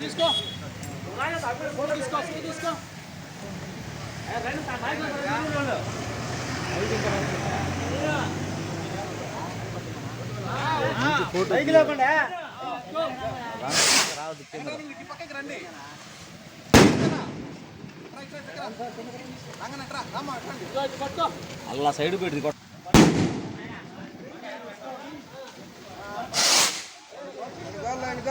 తీసుకో. ఫోటో తీసుకో తీసుకో. పైకి లేకుండా పక్కకి రండి పట్టుకో అలా సైడ్ పెట్టి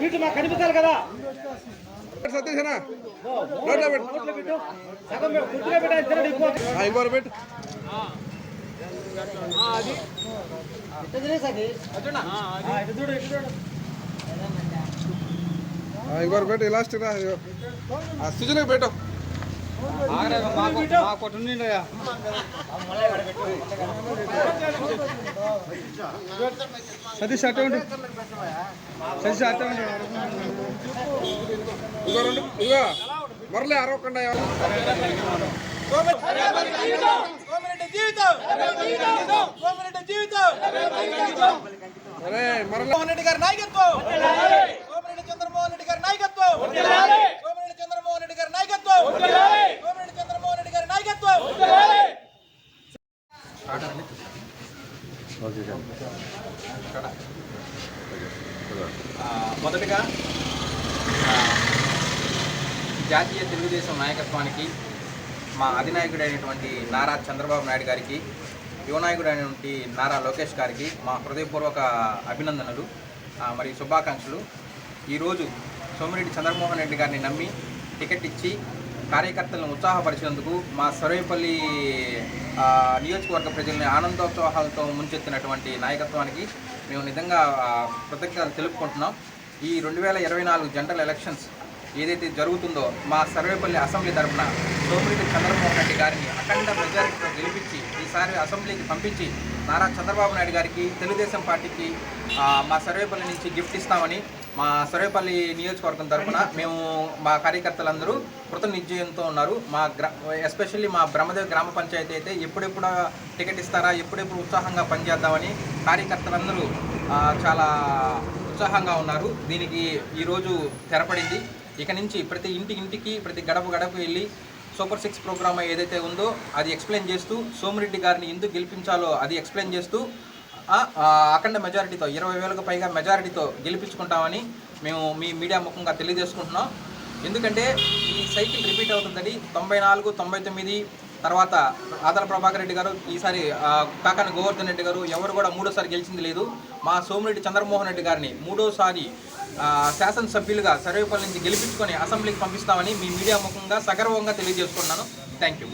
నీటి మాకు కనిపించాలి కదా. సతీషనా నోట్లో పెట్టు. సగం గుర్తుగా పెట్టాలి ఆ, ఇంకోటి పెట్టు. ఆ, ఇంకోటి పెట్టు. లాస్ట్ రా ఇగో. ఆ సుజనకి పెట్టు. సతీష్ అట్టే ఉండు. సతీష్ అట్టే ఉండు. ఇంకో రెండు ఇగో. మరలే అరవకుండా అరే మరలే. రెడ్డి గారి నాయకత్వం సోమిరెడ్డి చంద్రమోహన్ రెడ్డి గారి నాయకత్వం సోమిరెడ్డి చంద్రమోహన్ రెడ్డి గారి నాయకత్వం సోమిరెడ్డి చంద్రమోహన్ రెడ్డి గారి నాయకత్వం ఆ, మొదటగా జాతీయ తెలుగుదేశం నాయకత్వానికి మా అధినాయకుడైనటువంటి నారా చంద్రబాబు నాయుడు గారికి యువనాయకుడు అయినటువంటి నారా లోకేష్ గారికి మా హృదయపూర్వక అభినందనలు మరియు శుభాకాంక్షలు. ఈరోజు సోమిరెడ్డి చంద్రమోహన్ రెడ్డి గారిని నమ్మి టికెట్ ఇచ్చి కార్యకర్తలను ఉత్సాహపరిచినందుకు మా సర్వేపల్లి నియోజకవర్గ ప్రజల్ని ఆనందోత్సాహాలతో ముంచెత్తినటువంటి నాయకత్వానికి మేము నిజంగా ఆ, కృతజ్ఞతలు తెలుపుకుంటున్నాం. ఈ రెండు వేల ఇరవై నాలుగు జనరల్ ఎలక్షన్స్ ఏదైతే జరుగుతుందో మా సర్వేపల్లి అసెంబ్లీ తరఫున సోమిరెడ్డి చంద్రమోహన్ రెడ్డి గారిని అఖండ మెజారిటీతో గెలిపించి ఈసారి అసెంబ్లీకి పంపించి నారా చంద్రబాబు నాయుడు గారికి తెలుగుదేశం పార్టీకి మా సర్వేపల్లి నుంచి గిఫ్ట్ ఇస్తామని మా సర్వేపల్లి నియోజకవర్గం తరఫున మేము మా కార్యకర్తలందరూ కృత నిశ్చయంతో ఉన్నారు. మా గ్రా ఎస్పెషల్లీ మా బ్రహ్మదేవ్ గ్రామ పంచాయతీ అయితే ఎప్పుడెప్పుడు టికెట్ ఇస్తారా ఎప్పుడెప్పుడు ఉత్సాహంగా పనిచేద్దామని కార్యకర్తలందరూ చాలా ఉత్సాహంగా ఉన్నారు. దీనికి ఈరోజు తెరపడింది. ఇక నుంచి ప్రతి ఇంటి ఇంటికి ప్రతి గడప గడప వెళ్ళి సూపర్ సిక్స్ ప్రోగ్రామ్ ఏదైతే ఉందో అది ఎక్స్ప్లెయిన్ చేస్తూ సోమిరెడ్డి గారిని ఎందుకు గెలిపించాలో అది ఎక్స్ప్లెయిన్ చేస్తూ అఖండ మెజారిటీతో ఇరవై వేలకు పైగా మెజారిటీతో గెలిపించుకుంటామని మేము మీ మీడియా ముఖంగా తెలియజేసుకుంటున్నాం. ఎందుకంటే ఈ సైకిల్ రిపీట్ అవుతుందని తొంభై నాలుగు తొంభై తొమ్మిది తర్వాత ఆదర ప్రభాకర్ రెడ్డి గారు ఈసారి కాకాని గోవర్ధన్ రెడ్డి గారు ఎవరు కూడా మూడోసారి గెలిచింది లేదు. మా సోమిరెడ్డి చంద్రమోహన్ రెడ్డి గారిని మూడోసారి శాసనసభ్యులుగా సర్వేపల్లి నుంచి గెలిపించుకొని అసెంబ్లీకి పంపిస్తామని మీ మీడియా ముఖంగా సగర్వంగా తెలియజేసుకున్నాను థ్యాంక్ యూ.